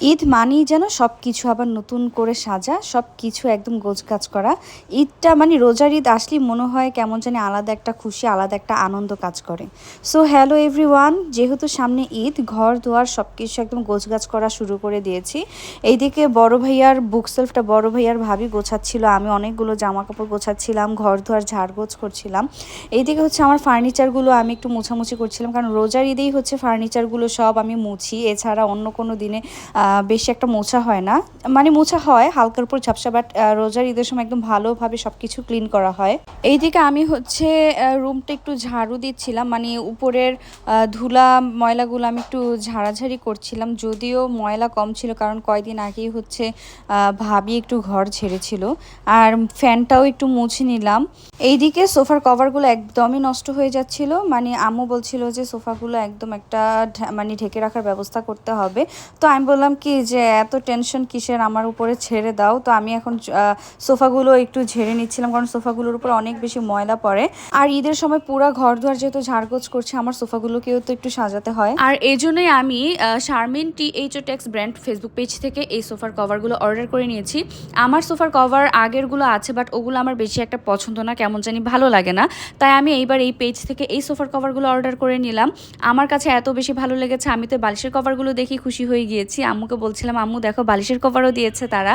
ঈদ মানেই যেন সব কিছু আবার নতুন করে সাজা সব কিছু একদম গোছগাছ করা। ঈদটা মানে রোজার ঈদ আসলেই মনে হয় কেমন জানি আলাদা একটা খুশি, আলাদা একটা আনন্দ কাজ করে। সো হ্যালো এভরিওয়ান যেহেতু সামনে ঈদ, ঘর, দুয়ার সব কিছু একদম গোছগাছ করা শুরু করে দিয়েছি। এইদিকে বড় ভাইয়ার বুক সেলফটা বড় ভাইয়ার ভাবি গোছাচ্ছিল, আমি অনেকগুলো জামা কাপড় গোছাচ্ছিলাম, ঘর, দুয়ার ঝাড়গোছ করছিলাম। এইদিকে হচ্ছে আমার ফার্নিচারগুলো আমি একটু মোছামুছি করছিলাম, কারণ রোজার ঈদেই হচ্ছে ফার্নিচারগুলো সব আমি মুছি, এছাড়া অন্য কোনো দিনে বেশি একটা মোছা হয় না। মানে মোছা হয়, হালকার উপর ঝাপসা বাট রোজার ঈদের সময় একদম ভালোভাবে সব কিছু ক্লিন করা হয়। এইদিকে আমি হচ্ছে রুমটা একটু ঝাড়ু দিচ্ছিলাম মানে উপরের ধুলা ময়লাগুলো আমি একটু ঝাড়াঝাড়ি করছিলাম, যদিও ময়লা কম ছিল, কারণ কয়দিন আগেই হচ্ছে ভাবি একটু ঘর ছেড়েছিল আর ফ্যানটাও একটু মুছে নিলাম। এইদিকে সোফার কভারগুলো একদমই নষ্ট হয়ে যাচ্ছিল মানে আম্মু বলছিল যে সোফাগুলো একদম একটা মানে ঢেকে রাখার ব্যবস্থা করতে হবে। তো আমি বললাম কি যে এত টেনশন কিসের আমার উপরে ছেড়ে দাও? তো আমি এখন সোফাগুলো একটু ঝেড়ে নিচ্ছিলাম কারণ সোফাগুলোর উপর অনেক বেশি ময়লা পড়ে। আর ঈদের সময় পুরো ঘর দুয়ার যেহেতু ঝাড়গোজ করছে, আমার সোফাগুলোকেও তো একটু সাজাতে হয়। আর এই জন্যই আমি Sharmin T H O Tex brand Facebook page থেকে এই সোফার কভারগুলো অর্ডার করে নিয়েছি। আমার সোফার কভার আগেরগুলো আছে বাট ওগুলো আমার বেশি একটা পছন্দ না, কেমন জানি ভালো লাগে না। তাই আমি এইবার এই পেজ থেকে এই সোফার কভারগুলো অর্ডার করে নিলাম। আমার কাছে এত বেশি ভালো লেগেছে, আমি তো বালিশের কভারগুলো দেখি খুশি হয়ে গিয়েছি। আম্মুকে বলছিলাম, আম্মু, দেখো বালিশের কভারও দিয়েছে তারা।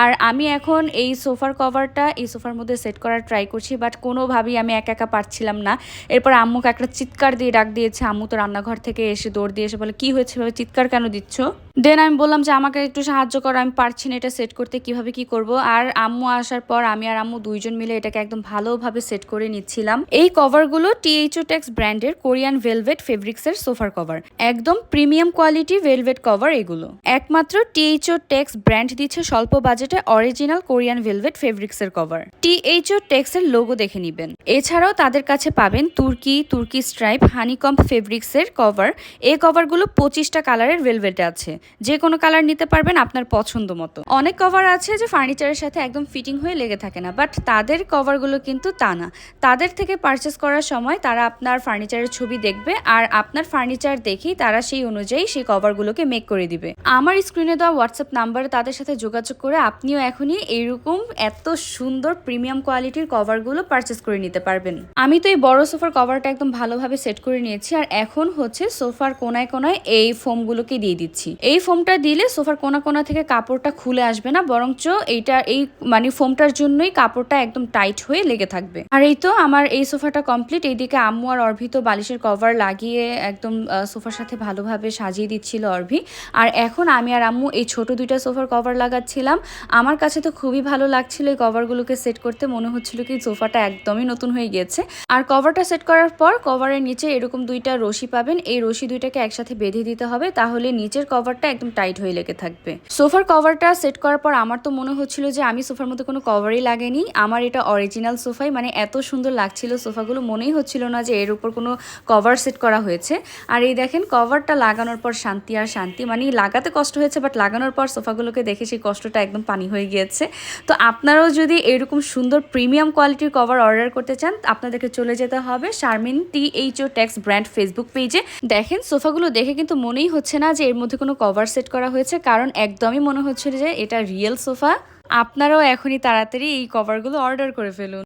আর আমি এখন এই সোফার কভারটা এই সোফার মধ্যে সেট করার ট্রাই করছি বাট কোনোভাবেই আমি একা একা পারছিলাম না। এরপর আম্মুকে একটা চিৎকার দিয়ে ডাক দিয়েছে, আম্মু, তো রান্নাঘর থেকে এসে দৌড় দিয়ে এসে বলে, কী হয়েছে? ভাবে চিৎকার কেন দিচ্ছ? দেন আমি বললাম যে, আমাকে একটু সাহায্য করো, আমি পারছি না এটা সেট করতে, কীভাবে কি করব? আর আম্মু আসার পর আমি আর আম্মু দুইজন মিলে এটাকে একদম ভালোভাবে সেট করে নিচ্ছিলাম। এই কভারগুলো টিএইচও টেক্স ব্র্যান্ডের কোরিয়ান ভেলভেট ফেব্রিক্সের সোফার কভার একদম প্রিমিয়াম কোয়ালিটি ভেলভেট কভার এগুলো। একমাত্র টিএইচও টেক্স ব্র্যান্ড দিচ্ছে স্বল্প বাজেটে অরিজিনাল কোরিয়ান ভেলভেট ফেব্রিক্সের কভার টিএইচও টেক্সের লোগো দেখে নেবেন। এছাড়াও তাদের কাছে পাবেন তুর্কি তুর্কি স্ট্রাইপ হানিকম্প ফেব্রিক্সের কভার এই কভারগুলো পঁচিশটা কালারের ভেলভেটে আছে। যে কোনো কালার নিতে পারবেন আপনার পছন্দ মতো। অনেক কভার আছে যে ফার্নিচারের সাথে একদম ফিটিং হয়ে লেগে থাকে না বাট তাদের কভারগুলো কিন্তু তা না। তাদের থেকে পারচেস করার সময় তারা আপনার ফার্নিচারের ছবি দেখবে, আর আপনার ফার্নিচার দেখেই তারা সেই অনুযায়ী সেই কভারগুলোকে মেক করে দিবে। আমার স্ক্রিনে দেওয়া হোয়াটসঅ্যাপ নাম্বারে তাদের সাথে যোগাযোগ করে আপনিও এখনই এইরকম এত সুন্দর প্রিমিয়াম কোয়ালিটির কভারগুলো পারচেস করে নিতে পারবেন। আমি তো এই বড় সোফার কভারটা একদম ভালোভাবে সেট করে নিয়েছি, আর এখন হচ্ছে সোফার কোনায় কোনায় এই ফোমগুলোকে দিয়ে দিচ্ছি। এই ফোমটা দিলে সোফার কোনা কোনা থেকে কাপড়টা খুলে আসবে না, বরঞ্চ এইটা, এই মানে ফোমটার জন্যই কাপড়টা একদম টাইট হয়ে লেগে থাকবে। আর এই তো আমার এই সোফাটা কমপ্লিট, এইদিকে আম্মু আর অর্ভিত বালিশের কভার লাগিয়ে একদম সোফার সাথে ভালোভাবে সাজিয়ে দিচ্ছিল অর্ভি। আর এখন আমি আর আম্মু এই ছোট দুইটা সোফার কভার লাগাচ্ছিলাম। আমার কাছে তো খুবই ভালো লাগছিল এই কভারগুলোকে সেট করতে, মনে হচ্ছিল কি সোফাটা একদমই নতুন হয়ে গিয়েছে। আর কভারটা সেট করার পর কভারের নিচে এরকম দুইটা রশি পাবেন, এই রশি দুইটাকে একসাথে বেঁধে দিতে হবে, তাহলে নিচের কভারটা একদম টাইট হয়ে লেগে থাকবে। সোফার কভারটা সেট করার পর আমার তো মনে হচ্ছিল যে আমি সোফার মধ্যে কোনো কভারই লাগেনি। আমার এটা অরিজিনাল সোফাই মানে এত সুন্দর লাগছিল সোফাগুলো। মনেই হচ্ছিল না যে এর উপর কোনো কভার সেট করা হয়েছে। আর এই দেখেন, কভারটা লাগানোর পর শান্তি আর শান্তি। মানে লাগাতে কষ্ট হয়েছে বাট লাগানোর পর সোফাগুলোকে দেখে সেই কষ্টটা একদম পানি হয়ে গিয়েছে। তো আপনারাও যদি এরকম সুন্দর প্রিমিয়াম কোয়ালিটির কভার অর্ডার করতে চান, আপনাদেরকে চলে যেতে হবে Sharmin T H O Tex brand Facebook পেজে। দেখেন, সোফাগুলো দেখে কিন্তু মনেই হচ্ছে না যে এর মধ্যে কোনো কভার সেট করা হয়েছে, কারণ একদমই মনে হচ্ছিল যে এটা রিয়েল সোফা আপনারাও এখনই তাড়াতাড়ি এই কভারগুলো অর্ডার করে ফেলুন।